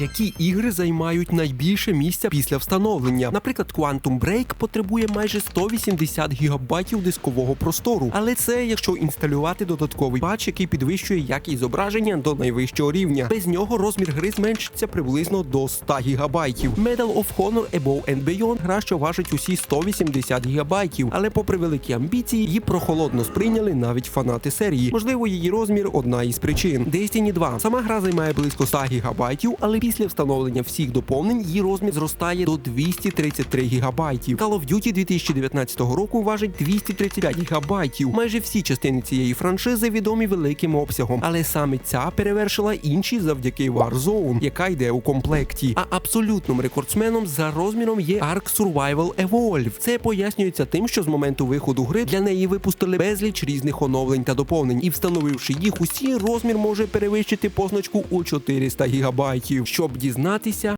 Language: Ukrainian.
які ігри займають найбільше місця після встановлення. Наприклад, Quantum Break потребує майже 180 гігабайтів дискового простору, але це якщо інсталювати додатковий патч, який підвищує якість зображення до найвищого рівня. Без нього розмір гри зменшиться приблизно до 100 гігабайтів. Medal of Honor Above and Beyond гра, що важить усі 180 гігабайтів, але попри великі амбіції, її прохолодно сприйняли навіть фанати серії. Можливо, її розмір одна із причин. Destiny 2. Сама гра займає близько 100 гігабайтів, але після встановлення всіх доповнень її розмір зростає до 233 гігабайтів. Call of Duty 2019 року важить 235 гігабайтів. Майже всі частини цієї франшизи відомі великим обсягом, але саме ця перевершила інші завдяки Warzone, яка йде у комплекті. А абсолютним рекордсменом за розміром є Ark Survival Evolve. Це пояснюється тим, що з моменту виходу гри для неї випустили безліч різних оновлень та доповнень, і встановивши їх усі, розмір може перевищити позначку у 400 гігабайтів. Щоб дізнатися,